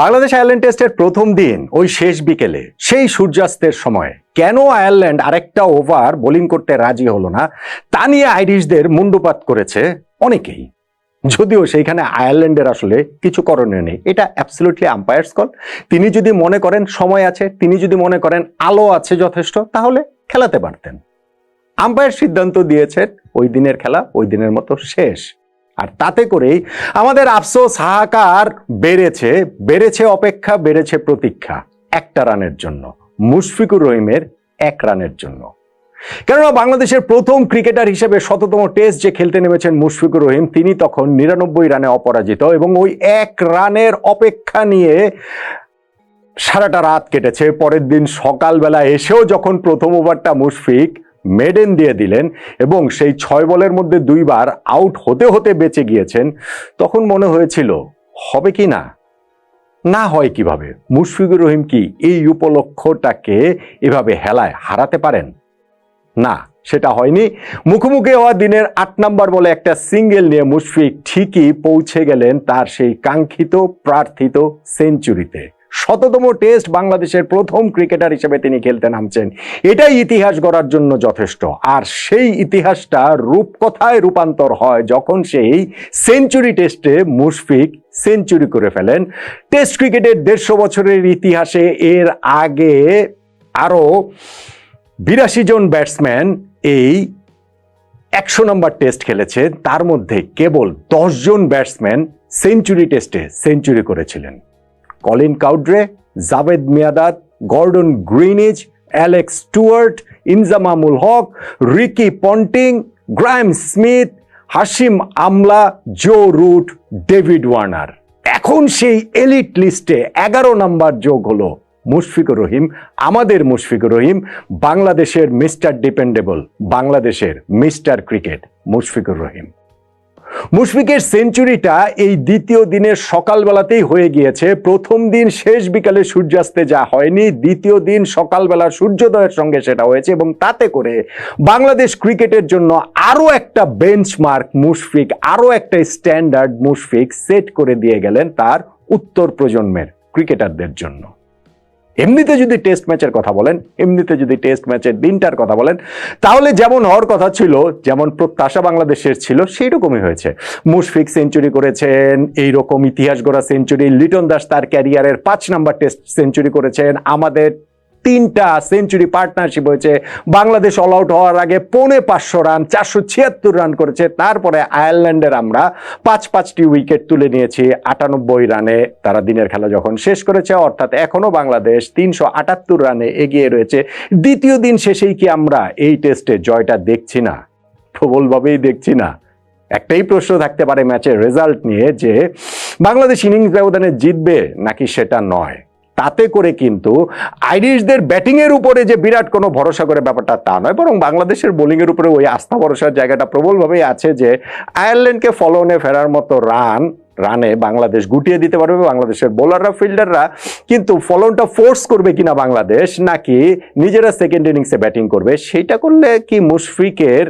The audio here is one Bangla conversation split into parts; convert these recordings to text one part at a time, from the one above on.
বাংলাদেশ আয়ারল্যান্ড টেস্টের প্রথম দিন, ওই শেষ বিকেলে, সেই সূর্যাস্তের সময়, কেন আয়ারল্যান্ড আরেকটা ওভার বোলিং করতে রাজি হলো না, তা নিয়ে আইরিশদের মুন্ডুপাত করেছে অনেকেই। যদিও সেইখানে আয়ারল্যান্ডের আসলে কিছু করণীয় নেই, এটা অ্যাবসলিউটলি আম্পায়ার্স কল তিনি যদি মনে করেন সময় আছে, তিনি যদি মনে করেন আলো আছে যথেষ্ট, তাহলে খেলাতে পারতেন। আম্পায়ার সিদ্ধান্ত দিয়েছেন ওই দিনের খেলা, ওই দিনের মতো শেষ। আর তাতে করেই আমাদের আফসোস, হাহাকার বেড়েছে বেড়েছে অপেক্ষা, বেড়েছে প্রতীক্ষা একটা রানের জন্য। মুশফিকুর রহিমের এক রানের জন্য। কেননা বাংলাদেশের প্রথম ক্রিকেটার হিসেবে শততম টেস্ট যে খেলতে নেমেছেন মুশফিকুর রহিম, তিনি তখন নিরানব্বই রানে অপরাজিত এবং ওই এক রানের অপেক্ষা নিয়ে সারাটা রাত কেটেছে। পরের দিন সকালবেলা এসেও যখন প্রথম ওভারটা মুশফিক মেডেন দিয়ে দিলেন এবং সেই ছয় বলের মধ্যে দুইবার আউট হতে হতে বেঁচে গিয়েছেন। তখন মনে হয়েছিল, হবে কি না? না হয় কীভাবে? মুশফিকুর রহিম কি এই উপলক্ষটাকে এভাবে হেলায় হারাতে পারেন? না, সেটা হয়নি। মুখোমুখি হওয়া দিনের আট নম্বর বলে একটা সিঙ্গেল নিয়ে মুশফিক ঠিকই পৌঁছে গেলেন তার সেই কাঙ্ক্ষিত, প্রার্থিত সেঞ্চুরিতে। শততম টেস্ট বাংলাদেশের প্রথম ক্রিকেটার হিসেবে তিনি খেলতে নামছেন। এটাই ইতিহাস গড়ার জন্য যথেষ্ট। আর সেই ইতিহাসটা রূপকথায় রূপান্তর হয় যখন সেই সেঞ্চুরি টেস্টে মুশফিক সেঞ্চুরি করে ফেলেন। টেস্ট ক্রিকেটের দেড়শো বছরের ইতিহাসে এর আগে আরও বিরাশি জন ব্যাটসম্যান এই একশো নম্বর টেস্ট খেলেছে। তার মধ্যে কেবল দশজন ব্যাটসম্যান সেঞ্চুরি টেস্টে সেঞ্চুরি করেছিলেন। Colin Cowdrey, Javed Miandad Gordon Greenidge Alex Stewart Inzamamul Haq Ricky Ponting, Graeme Smith Hashim Amla, Joe Root, David Warner. এখন সেই এলিট লিস্টে এগারো নাম্বার যোগ হলো মুশফিকুর রহিম, আমাদের মুশফিকুর রহিম, বাংলাদেশের মিস্টার ডিপেন্ডেবল, বাংলাদেশের মিস্টার ক্রিকেট মুশফিকুর রহিম। মুশফিকের সেঞ্চুরিটা এই দ্বিতীয় দিনের সকালবেলাতেই হয়ে গিয়েছে। প্রথম দিন শেষ বিকালে সূর্যাস্তে যা হয়নি, দ্বিতীয় দিন সকালবেলা সূর্যোদয়ের সঙ্গে সেটা হয়েছে এবং তাতে করে বাংলাদেশ ক্রিকেটের জন্য আরও একটা বেঞ্চমার্ক মুশফিক, আরও একটা স্ট্যান্ডার্ড মুশফিক সেট করে দিয়ে গেলেন তার উত্তর প্রজন্মের ক্রিকেটারদের জন্য। এমনিতে যদি টেস্ট ম্যাচের কথা বলেন, এমনিতে যদি টেস্ট ম্যাচের দিনটার কথা বলেন, তাহলে যেমন হওয়ার কথা ছিল, যেমন প্রত্যাশা বাংলাদেশের ছিল সেই রকমই হয়েছে। মুশফিক সেঞ্চুরি করেছেন, এইরকম ইতিহাস গড়া সেঞ্চুরি লিটন দাস তার ক্যারিয়ারের পাঁচ নাম্বার টেস্ট সেঞ্চুরি করেছেন, আমাদের তিনটা সেঞ্চুরি পার্টনারশিপ হয়েছে। বাংলাদেশ অল আউট হওয়ার আগে পৌনে পাঁচশো রান চারশো ছিয়াত্তর রান করেছে। তারপরে আয়ারল্যান্ডের আমরা পাঁচ পাঁচটি উইকেট তুলে নিয়েছি আটানব্বই রানে তারা দিনের খেলা যখন শেষ করেছে, অর্থাৎ এখনও বাংলাদেশ তিনশো আটাত্তর রানে এগিয়ে রয়েছে। দ্বিতীয় দিন শেষেই কি আমরা এই টেস্টে জয়টা দেখছি না? প্রবলভাবেই দেখছি না। একটাই প্রশ্ন থাকতে পারে ম্যাচের রেজাল্ট নিয়ে যে বাংলাদেশ ইনিংস ব্যবধানে জিতবে নাকি সেটা নয়। তাতে করে কিন্তু আইরিশদের ব্যাটিং এর উপরে যে বিরাট কোনো ভরসা করে ব্যাপারটা তা নয়, বরং বাংলাদেশের বোলিং এর উপরে ওই আস্থা ভরসার জায়গাটা প্রবলভাবেই আছে যে আয়ারল্যান্ডকে ফলোনে ফেরার মতো রান, রানে বাংলাদেশ গুটিয়ে দিতে পারবে, বাংলাদেশের বোলাররা, ফিল্ডাররা কিন্তু ফলনটা ফোর্স করবে কিনা বাংলাদেশ, নাকি নিজেরা সেকেন্ড ইনিংসে ব্যাটিং করবে সেইটা করলে কি মুশফিকের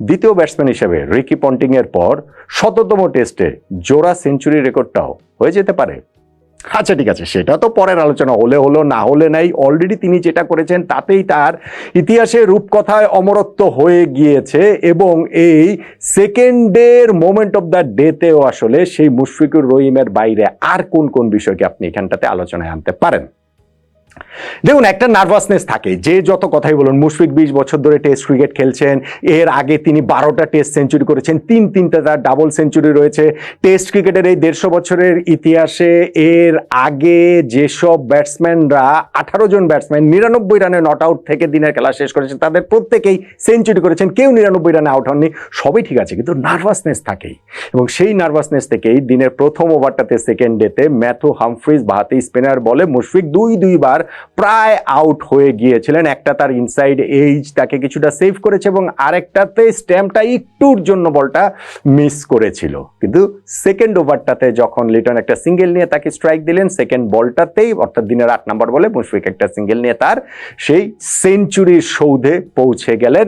দ্বিতীয় ব্যাটসম্যান হিসেবে রিকি পন্টিং এর পর শততম টেস্টে জোড়া সেঞ্চুরি রেকর্ডটাও হয়ে যেতে পারে? আচ্ছা ঠিক আছে, সেটা তো পরের আলোচনা, হলে হলো, না হলে নাই। অলরেডি তিনি যেটা করেছেন, তাতেই তার ইতিহাসে রূপকথায় অমরত্ব হয়ে গিয়েছে এবং এই সেকেন্ডের মোমেন্ট অফ দ্য ডেতেও আসলে সেই মুশফিকুর রহিমের বাইরে আর কোন কোন বিষয়কে আপনি এখানটাতে আলোচনায় আনতে পারেন? দেখুন, একটা নার্ভাসনেস থাকে। যে যত কথাই বলুন, মুশফিক বিশ বছর ধরে টেস্ট ক্রিকেট খেলছেন, এর আগে তিনি বারোটা টেস্ট সেঞ্চুরি করেছেন, তিন তিনটা তার ডাবল সেঞ্চুরি রয়েছে। টেস্ট ক্রিকেটের এই দেড়শো বছরের ইতিহাসে এর আগে যেসব ব্যাটসম্যানরা আঠারো জন ব্যাটসম্যান নিরানব্বই রানে নট আউট থেকে দিনের খেলা শেষ করেছেন, তাদের প্রত্যেকেই সেঞ্চুরি করেছেন, কেউ নিরানব্বই রানে আউট হননি, সবই ঠিক আছে, কিন্তু নার্ভাসনেস থাকেই। এবং সেই নার্ভাসনেস থেকেই দিনের প্রথম ওভারটাতে সেকেন্ড ডেতে ম্যাথু হামফ্রিজ বাহাতি স্পিনার বলে মুশফিক দুই দুইবার প্রায় আউট হয়ে গিয়েছিলেন। একটা তার ইনসাইড এইজ তাকে কিছুটা সেভ করেছে এবং আরেকটাতে স্ট্যাম্পটা একটুর জন্য বলটা মিস করেছিল। কিন্তু সেকেন্ড ওভারটাতে যখন লিটন একটা সিঙ্গেল নিয়ে তাকে স্ট্রাইক দিলেন সেকেন্ড বলটাতেই অর্থাৎ দিনের আট নাম্বার বলে মুশফিক একটা সিঙ্গেল নিয়ে তার সেই সেঞ্চুরির সৌধে পৌঁছে গেলেন।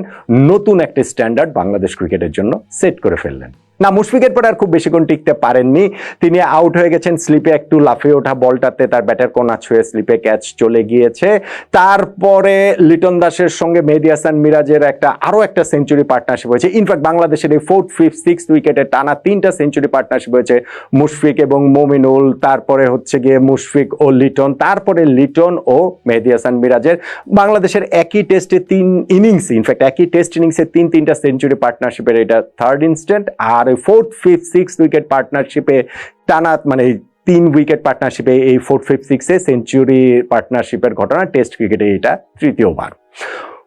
নতুন একটা স্ট্যান্ডার্ড বাংলাদেশ ক্রিকেটের জন্য সেট করে ফেললেন। না, মুশফিকের পরে আর খুব বেশিক্ষণ টিকতে পারেননি। তিনি আউট হয়ে গেছেন, স্লিপে একটু লাফিয়ে ওঠা বলটাতে, তার ব্যাটার কোনা ছুঁয়ে স্লিপে ক্যাচ চলে গিয়েছে। তারপরে লিটন দাসের সঙ্গে মেহেদি হাসান মিরাজের একটা, আরও একটা সেঞ্চুরি পার্টনারশিপ হয়েছে। ইনফ্যাক্ট বাংলাদেশের এই ফোর্থ ফিফথ সিক্স উইকেটে টানা তিনটা সেঞ্চুরি পার্টনারশিপ হয়েছে মুশফিক এবং মোমিনুল। তারপরে হচ্ছে গিয়ে মুশফিক ও লিটন। তারপরে লিটন ও মেহেদি হাসান মিরাজের। বাংলাদেশের একই টেস্টে তিন ইনিংস ইনফ্যাক্ট একই টেস্ট ইনিংসে তিন, তিনটা সেঞ্চুরি পার্টনারশিপের এটা থার্ড ইনস্ট্যান্ট আর ফোর্থ ফিফথ সিক্স উইকেট পার্টনারশিপে টানা মানে তিন উইকেট পার্টনারশিপে এই ফোর্থ ফিফথ সিক্সে সেঞ্চুরি পার্টনারশিপের ঘটনা টেস্ট ক্রিকেটে এটা তৃতীয়বার।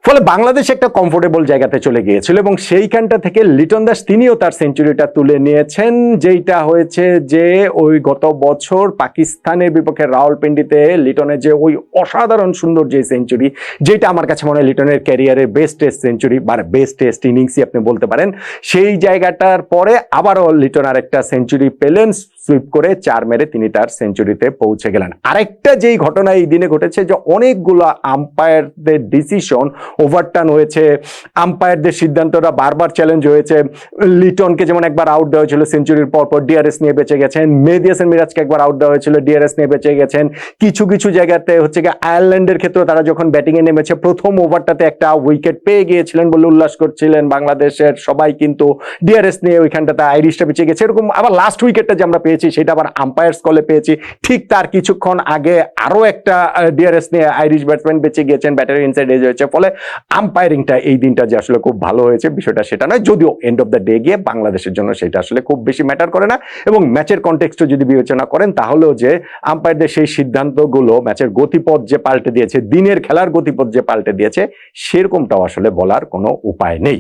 ফলে বাংলাদেশ একটা কমফোর্টেবল জায়গাতে চলে গিয়েছিল এবং সেইখানটা থেকে লিটন দাস তিনিও তার সেঞ্চুরিটা তুলে নিয়েছেন, যেইটা হয়েছে যে ওই গত বছর পাকিস্তানের বিপক্ষে রাওয়ালপিন্ডিতে লিটনের যে ওই অসাধারণ সুন্দর যে সেঞ্চুরি যেটা আমার কাছে মনে হয় লিটনের ক্যারিয়ারের বেস্ট টেস্ট সেঞ্চুরি বা বেস্ট টেস্ট ইনিংসই আপনি বলতে পারেন, সেই জায়গাটার পরে আবারও লিটন আরেকটা সেঞ্চুরি পেলেন সুইপ করে চার মেরে তিনি তার সেঞ্চুরিতে পৌঁছে গেলেন। আরেকটা যেই ঘটনা এই দিনে ঘটেছে যে অনেকগুলো আম্পায়ারদের ডিসিশন ওভারটার্ন হয়েছে। আম্পায়ারদের সিদ্ধান্তটা বারবার চ্যালেঞ্জ হয়েছে। লিটনকে যেমন একবার আউট দেওয়া হয়েছিল সেঞ্চুরির পর ডিআরএস নিয়ে বেঁচে গেছেন। মেহেদি হাসান মিরাজকে একবার আউট দেওয়া হয়েছিল ডিআরএস নিয়ে বেঁচে গেছেন। কিছু কিছু জায়গাতে হচ্ছে গিয়ে আয়ারল্যান্ডের ক্ষেত্রে তারা যখন ব্যাটিংয়ে নেমেছে, প্রথম ওভারটাতে একটা উইকেট পেয়ে গিয়েছিলেন বলে উল্লাস করছিলেন বাংলাদেশের সবাই, কিন্তু ডিআরএস নিয়ে ওইখানটাতে আইরিশটা বেঁচে গেছে। এরকম আবার লাস্ট উইকেটটা যে আমরা পেয়েছি, সেটা আবার আম্পায়ার্স কলে পেয়েছি। ঠিক তার কিছুক্ষণ আগে আরও একটা ডিআরএস নিয়ে আইরিশ ব্যাটসম্যান বেঁচে গিয়েছেন ব্যাটারি ইনসাইড এজ হয়েছে। ফলে আম্পায়ারিংটা এই দিনটা যে আসলে খুব ভালো হয়েছে, বিষয়টা সেটা নয়। যদিও এন্ড অফ দ্য ডে গিয়ে বাংলাদেশের জন্য সেটা আসলে খুব বেশি ম্যাটার করে না। এবং ম্যাচের কন্টেক্সট যদি বিবেচনা করেন, তাহলেও যে আম্পায়ারদের সেই সিদ্ধান্তগুলো ম্যাচের গতিপথ যে পাল্টে দিয়েছে, দিনের খেলার গতিপথ যে পাল্টে দিয়েছে, সেরকমটাও আসলে বলার কোনো উপায় নেই।